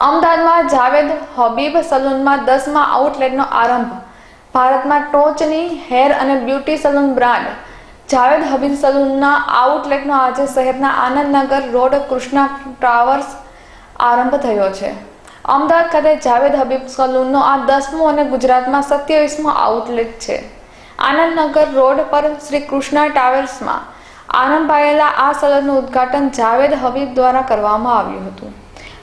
અમદાવાદમાં જાવેદ હબીબ સલૂનમાં દસમા આઉટલેટનો આરંભ. ભારતમાં ટોચની હેર અને beauty salon brand. Javed Habib સલૂનના આઉટલેટનો આજે શહેરના આનંદનગર રોડ કૃષ્ણા ટાવર્સ આરંભ થયો છે. અમદાવાદ ખાતે જાવેદ હબીબ સલૂનનો આ દસમો અને ગુજરાતમાં સત્યાવીસમો આઉટલેટ છે. આનંદનગર રોડ પર શ્રી કૃષ્ણા ટાવર્સમાં આરંભાયેલા આ સલૂનનું ઉદ્ઘાટન જાવેદ હબીબ દ્વારા કરવામાં આવ્યું હતું.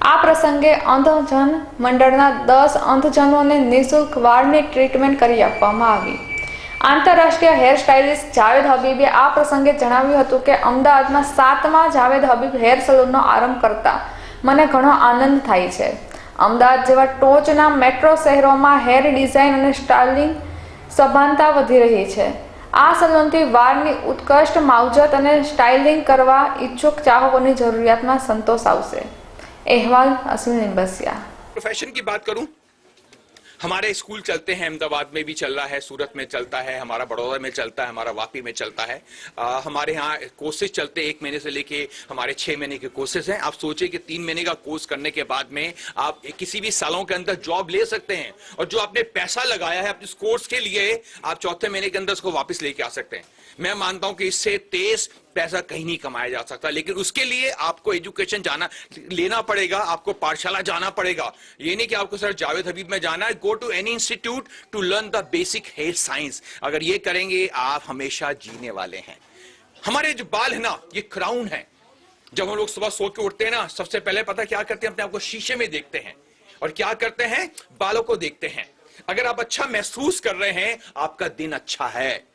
આ પ્રસંગે અંધજન મંડળના દસ અંધજનોને નિઃશુલ્ક વાળની ટ્રીટમેન્ટ કરી આપવામાં આવી. આંતરરાષ્ટ્રીય હેર સ્ટાઇલિસ્ટ જાવેદ હબીબે આ પ્રસંગે જણાવ્યું હતું કે, અમદાવાદમાં સાતમા જાવેદ હબીબ હેર સલૂનનો આરંભ કરતા મને ઘણો આનંદ થાય છે. અમદાવાદ જેવા ટોચના મેટ્રો શહેરોમાં હેર ડિઝાઇન અને સ્ટાઇલિંગ સભાનતા વધી રહી છે. આ સલૂનથી વાળની ઉત્કૃષ્ટ માવજત અને સ્ટાઇલિંગ કરવા ઈચ્છુક ચાહકોની જરૂરિયાતમાં સંતોષ આવશે. अहवाल असमिन बसिया प्रोफेशन की बात करूँ? हमारे स्कूल चलते हैं अहमदाबाद में भी चल रहा है सूरत में चलता है हमारा बड़ौदा में चलता है हमारा वापी में चलता है। आ, हमारे यहाँ कोर्सेज चलते हैं एक महीने से लेके हमारे छह महीने के कोर्सेज हैं। आप सोचिए कि तीन महीने का कोर्स करने के बाद में आप किसी भी सालों के अंदर जॉब ले सकते हैं और जो आपने पैसा लगाया है अपने कोर्स के लिए आप चौथे महीने के अंदर उसको वापस लेके आ सकते हैं। मैं मानता हूँ कि इससे तेज पैसा कहीं नहीं कमाया जा सकता लेकिन उसके लिए आपको एजुकेशन जाना लेना पड़ेगा आपको पाठशाला जाना पड़ेगा। ये नहीं कि आपको सर जावेद हबीब में जाना है to any institute to learn the basic hair science अगर ये करेंगे, आप हमेशा जीने वाले हैं। हमारे जो बाल है ना, ये क्राउन है। जब हम लोग सुबह सो के उठते हैं ना, सबसे पहले पता क्या करते हैं? अपने आप को शीशे में देखते हैं। और क्या करते हैं? बालों को देखते हैं। अगर आप अच्छा महसूस कर रहे हैं, आपका दिन अच्छा है।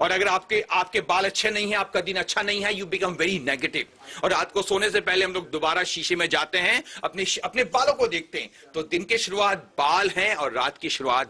और अगर आपके आपके बाल अच्छे नहीं है, आपका दिन अच्छा नहीं है यू बिकम वेरी नेगेटिव और रात को सोने से पहले हम लोग दोबारा शीशे में जाते हैं, अपने अपने बालों को देखते हैं। तो दिन की शुरुआत बाल है और रात की शुरुआत